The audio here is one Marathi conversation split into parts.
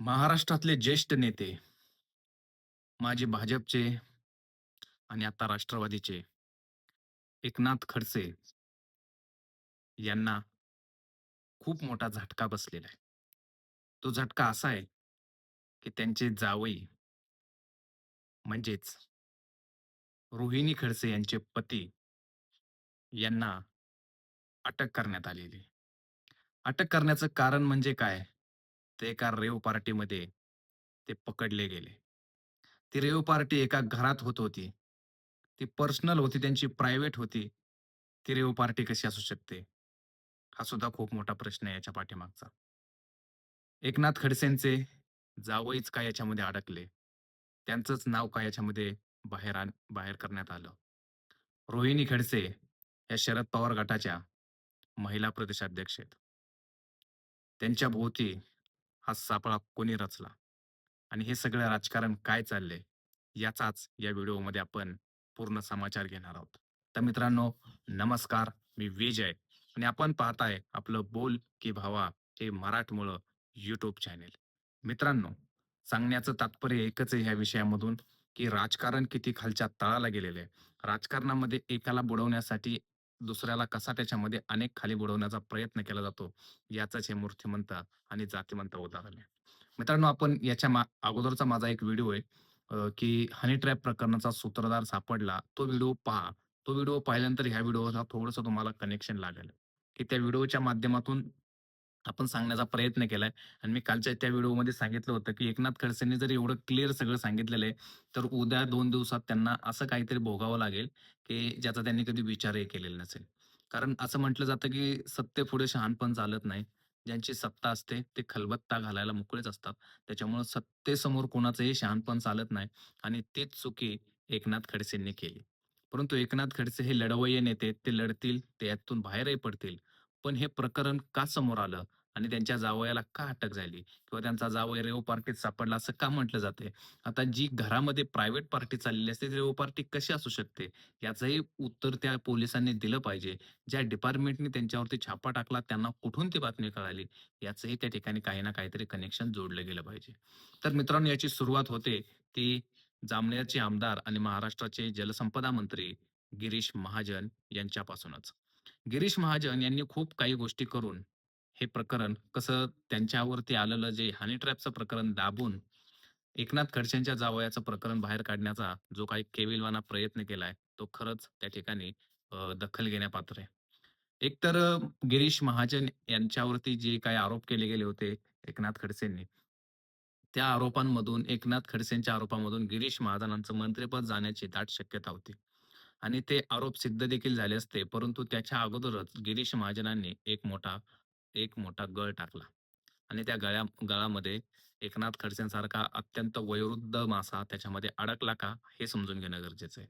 महाराष्ट्रातले ज्येष्ठ नेते, माजी भाजपचे आणि आता राष्ट्रवादीचे एकनाथ खडसे यांना खूप मोठा झटका बसलेला आहे. तो झटका असा आहे, की त्यांचे जावई म्हणजेच रोहिणी खडसे यांचे पती यांना अटक करण्यात आलेली अटक करण्याचं कारण म्हणजे काय? ते एका रेव पार्टीमध्ये ते पकडले गेले. ती रेव पार्टी एका घरात होत होती. ती पर्सनल होती, त्यांची प्रायव्हेट होती. ती रेव पार्टी कशी असू शकते? हा सुद्धा खूप मोठा प्रश्न आहे याच्या पाठीमागचा. एकनाथ खडसेंचे जावईच का याच्यामध्ये अडकले? त्यांचंच नाव का याच्यामध्ये बाहेर आण बाहेर करण्यात आलं? रोहिणी खडसे या शरद पवार गटाच्या महिला प्रदेशाध्यक्ष आहेत. त्यांच्या भोवती हा सापळा कोणी रचला? आणि हे सगळं राजकारण काय चाललंय? याचाच या व्हिडिओमध्ये आपण पूर्ण समाचार घेणार आहोत. तर मित्रांनो, नमस्कार. मी विजय आणि आपण पाहताय आपलं बोल की भावा हे मराठमोळं युट्यूब चॅनेल. मित्रांनो, सांगण्याचं तात्पर्य एकच आहे ह्या विषयामधून, की राजकारण किती खालच्या तळाला गेलेलं आहे. राजकारणामध्ये एकाला बुडवण्यासाठी दुसऱ्याला कसा त्याच्यामध्ये अनेक खाली बुडवण्याचा प्रयत्न केला जातो, याचाच हे मूर्तिमंत आणि जातीमंत उदाहरण आहे. मित्रांनो, आपण याच्या मा अगोदरचा माझा एक व्हिडिओ आहे अ, की हनी ट्रॅप प्रकरणाचा सूत्रधार सापडला. तो व्हिडिओ पहा. तो व्हिडिओ पाहिल्यानंतर ह्या व्हिडिओला थोडंसं तुम्हाला कनेक्शन लागेल, की त्या व्हिडिओच्या माध्यमातून आपण सांगण्याचा प्रयत्न केलाय आणि मी कालच्या त्या व्हिडिओमध्ये सांगितलं होतं, की एकनाथ खडसेंनी जर एवढं क्लिअर सगळं सांगितलेलं आहे, तर उद्या दोन दिवसात त्यांना असं काहीतरी भोगावं लागेल, की ज्याचा त्यांनी कधी विचारही केलेला नसेल. कारण असं म्हटलं जातं, की सत्तेपुढे शहाणपण चालत नाही. ज्यांची सत्ता असते ते खलबत्ता घालायला मोकळेच असतात. त्याच्यामुळं सत्तेसमोर कोणाचंही शहाणपण चालत नाही आणि तीच चुकी एकनाथ खडसेंनी केली. परंतु एकनाथ खडसे हे लढवय्ये नेते ते लढतील, ते यातून बाहेरही पडतील. पण हे प्रकरण का समोर आलं आणि त्यांच्या जावयाला का अटक झाली किंवा त्यांचा जावय रेव पार्टीत सापडला असं का म्हटलं जातंय? आता जी घरामध्ये प्रायव्हेट पार्टी चाललेली असते, ती रेव पार्टी कशी असू शकते? याचंही उत्तर त्या पोलिसांनी दिलं पाहिजे. ज्या डिपार्टमेंटने त्यांच्यावरती छापा टाकला, त्यांना कुठून ती बातमी कळाली? याचंही त्या ठिकाणी काही ना काहीतरी कनेक्शन जोडलं गेलं पाहिजे. तर मित्रांनो, याची सुरुवात होते ती जामनेरचे आमदार आणि महाराष्ट्राचे जलसंपदा मंत्री गिरीश महाजन यांच्यापासूनच. गिरीश महाजन यांनी खूप काही गोष्टी करून हे प्रकरण कसं त्यांच्यावरती आलेलं जे हनी ट्रॅपचं प्रकरण दाबून एकनाथ खडसेंच्या जावयाचं प्रकरण बाहेर काढण्याचा जो काही केविलवाना प्रयत्न केलाय, तो खरंच त्या ठिकाणी दखल घेण्यापात्र आहे. एकतर गिरीश महाजन यांच्यावरती जे काही आरोप केले गेले होते एकनाथ खडसेंनी, त्या आरोपांमधून एकनाथ खडसेंच्या आरोपामधून गिरीश महाजनांचं मंत्रिपद जाण्याची दाट शक्यता होती. आणि ते आरोप सिद्ध देखील झाले असते. परंतु त्याच्या अगोदरच गिरीश महाजनांनी एक मोठा एक मोठा गळ टाकला आणि त्या गळ्या गळामध्ये एकनाथ खडसेंसारखा अत्यंत वयोवृद्ध मासा त्याच्यामध्ये अडकला का? हे समजून घेणं गरजेचं आहे.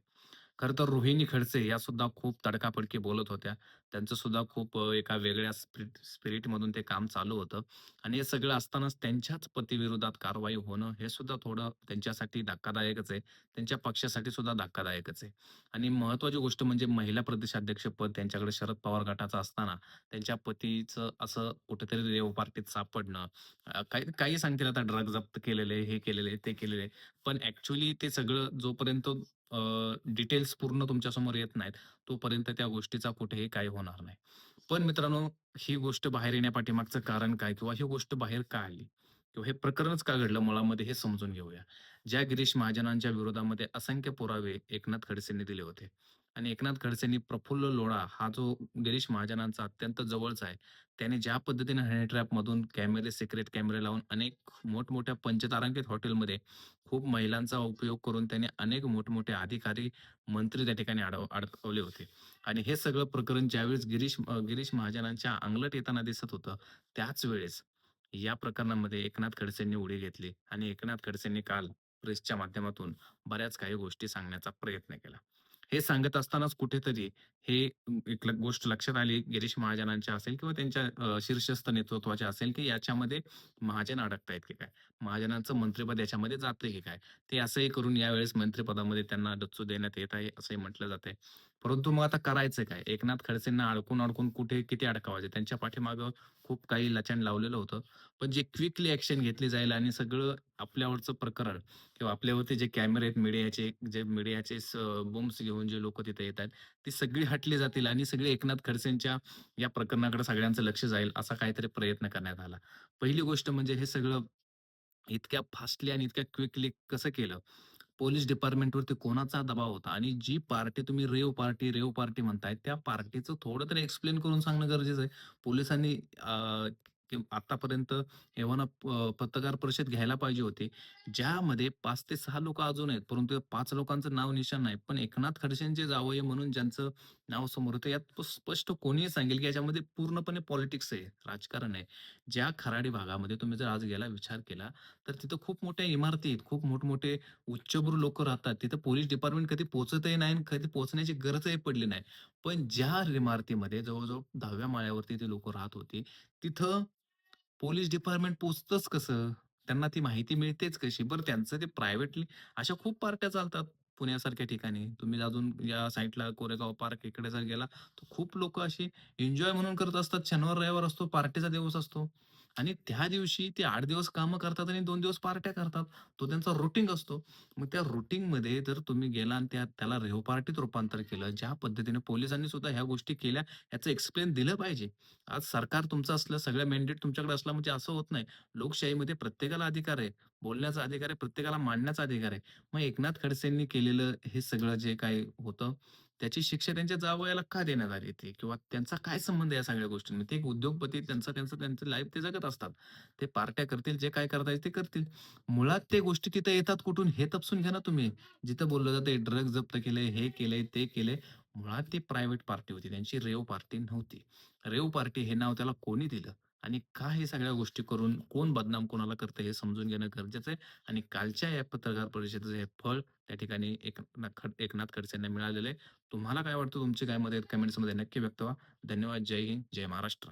खरं तर रोहिणी खडसे या सुद्धा खूप तडकाफडकी बोलत होत्या. त्यांचं सुद्धा खूप अ, एका वेगळ्या स्पिरिट स्पिरिटमधून ते काम चालू होतं आणि हे सगळं असतानाच त्यांच्याच पतीविरोधात कारवाई होणं हे सुद्धा थोडं त्यांच्यासाठी धक्कादायकच आहे. त्यांच्या पक्षासाठी सुद्धा धक्कादायकच आहे. आणि महत्त्वाची गोष्ट म्हणजे महिला प्रदेशाध्यक्षपद त्यांच्याकडे शरद पवार गटाचं असताना त्यांच्या पतीचं असं कुठेतरी रेव पार्टीत सापडणं. अ, काही काही सांगतील आता ड्रग जप्त केलेले, हे केलेले, ते केलेले. पण ऍक्च्युली ते सगळं जोपर्यंत डिटेल्स पूर्ण तुमच्यासमोर येत नाहीत, तोपर्यंत त्या गोष्टीचा कुठेही काही होणार नाही. पण मित्रांनो, ही गोष्ट बाहेर येण्यापाठीमागचं कारण काय? किंवा ही गोष्ट बाहेर का आली? किंवा हे प्रकरणच का घडलं मुळामध्ये हे समजून घेऊया. ज्या गिरीश महाजनांच्या विरोधामध्ये असंख्य पुरावे एकनाथ खडसेंनी दिले होते आणि एकनाथ खडसेंनी प्रफुल्ल लोढा हा जो गिरीश महाजनांचा अत्यंत जवळचा आहे, त्याने ज्या पद्धतीने हनी ट्रॅपमधून कॅमेरे, सिक्रेट कॅमेरे लावून अनेक मोठमोठ्या पंचतारांकित हॉटेलमध्ये खूप महिलांचा उपयोग करून त्याने अनेक मोठमोठे अधिकारी, मंत्री त्या ठिकाणी अडव अडकवले होते आणि हे सगळं प्रकरण ज्यावेळेस गिरीश गिरीश महाजनांच्या अंगलट येताना दिसत होतं, त्याच वेळेस या प्रकरणामध्ये एकनाथ खडसेंनी उडी घेतली आणि एकनाथ खडसेंनी काल प्रेसच्या माध्यमातून बऱ्याच काही गोष्टी सांगण्याचा प्रयत्न केला. हे सांगत असतानाच कुठेतरी हे एक गोष्ट लक्षात आली गिरीश महाजनांच्या असेल किंवा त्यांच्या शीर्षस्थ नेतृत्वाच्या असेल की याच्यामध्ये महाजन अडकतायत की काय? महाजनांचं मंत्रिपद याच्यामध्ये जातंय की काय? ते असंही करून यावेळेस मंत्रिपदामध्ये त्यांना डच्चू देण्यात येत आहे असंही म्हटलं जातंय. परंतु मग आता करायचं काय? एकनाथ खडसेंना अडकून अडकून कुठे किती अडकावायचे? त्यांच्या पाठीमागं खूप काही लचंड लावलेलं होतं. पण जे क्विकली ऍक्शन घेतली जाईल आणि सगळं आपल्यावरचं प्रकरण किंवा आपल्यावरती जे कॅमेरे आहेत मीडियाचे जे मीडियाचे बोम्स घेऊन जे लोक तिथे येत आहेत ती सगळी हटली जातील आणि सगळे एकनाथ खडसेंच्या या प्रकरणाकडे सगळ्यांचं लक्ष जाईल असा काहीतरी प्रयत्न करण्यात आला. पहिली गोष्ट म्हणजे हे सगळं इतक्या फास्टली आणि इतक्या क्विकली कसं केलं? पोलीस डिपार्टमेंटवरती कोणाचा दबाव होता? आणि जी पार्टी तुम्ही रेव पार्टी रेव पार्टी म्हणताय त्या पार्टीचं थोडं तरी एक्सप्लेन करून सांगणं गरजेचं आहे. पोलिसांनी अं, आतापर्यंत एव्हाना पत्रकार परिषद घ्यायला पाहिजे होती. ज्यामध्ये पाच ते सहा लोक अजून आहेत परंतु पाच लोकांचं नाव निशाण नाही. पण एकनाथ खडसेंचे जावई म्हणून ज्यांचं नाव समोर होतं यात स्पष्ट कोणीही सांगेल की याच्यामध्ये पूर्णपणे पॉलिटिक्स आहे राजकारण आहे. ज्या खराडी भागामध्ये तुम्ही जर आज गेला विचार केला तर तिथं खूप मोठ्या इमारती आहेत खूप मोठमोठे उच्चभ्रू लोक राहतात. तिथं पोलीस डिपार्टमेंट कधी पोहोचतही नाही आणि कधी पोहोचण्याची गरजही पडली नाही. पण ज्या इमारतीमध्ये जवळजवळ दहाव्या माळ्यावरती ते लोक राहत होते तिथं पोलीस डिपार्टमेंट पोचतच कसं? त्यांना ती माहिती मिळतेच कशी? बरं त्यांचं ते प्रायव्हेटली अशा खूप पार्ट्या चालतात पुण्यासारख्या ठिकाणी. तुम्ही अजून या साईडला कोरेगाव पार्क इकडे जर गेला तर खूप लोक अशी एन्जॉय म्हणून करत असतात. शनिवार रविवार असतो पार्टीचा दिवस असतो. आणि त्या दिवशी ते आठ दिवस कामं करतात आणि दोन दिवस पार्ट्या करतात. तो त्यांचा रुटीन असतो. मग त्या रुटीनमध्ये जर तुम्ही गेला आणि त्या त्याला रेहो पार्टीत रूपांतर केलं ज्या पद्धतीने पोलिसांनी सुद्धा ह्या गोष्टी केल्या याचं एक्सप्लेन दिलं पाहिजे. आज सरकार तुमचं असलं सगळं मॅन्डेट तुमच्याकडे असला म्हणजे असं होत नाही. लोकशाहीमध्ये प्रत्येकाला अधिकार आहे. बोलण्याचा अधिकार आहे प्रत्येकाला मांडण्याचा अधिकार आहे. मग एकनाथ खडसेंनी केलेलं हे सगळं जे काही होतं त्याची शिक्षा त्यांच्या जावयाला का देण्यात आली ते? किंवा त्यांचा काय संबंध आहे या सगळ्या गोष्टींमध्ये ते एक उद्योगपती त्यांचा त्यांचं त्यांचं लाईफ ते जगत असतात. ते पार्ट्या करतील जे काय करता येईल ते करतील. मुळात ते गोष्टी तिथे येतात कुठून? हे तपसून घ्या ना तुम्ही. जिथं बोललं जाते ड्रग जप्त केले हे केले ते केले मुळात ती प्रायव्हेट पार्टी होती. त्यांची रेव पार्टी नव्हती. रेव पार्टी हे नाव त्याला कोणी दिलं? आणि का हे सगळ्या गोष्टी करून कोण बदनाम कोणाला करतं हे समजून घेणं गरजेचं आहे. आणि कालच्या या पत्रकार परिषदेचं हे फळ त्या ठिकाणी एकनाथ खड- एकनाथ खडसेंना मिळालेलं आहे. तुम्हाला काय वाटतं? तुमचे काय मत आहेत? कमेंट्समध्ये नक्की व्यक्त व्हा. धन्यवाद. जय हिंद. जय महाराष्ट्र.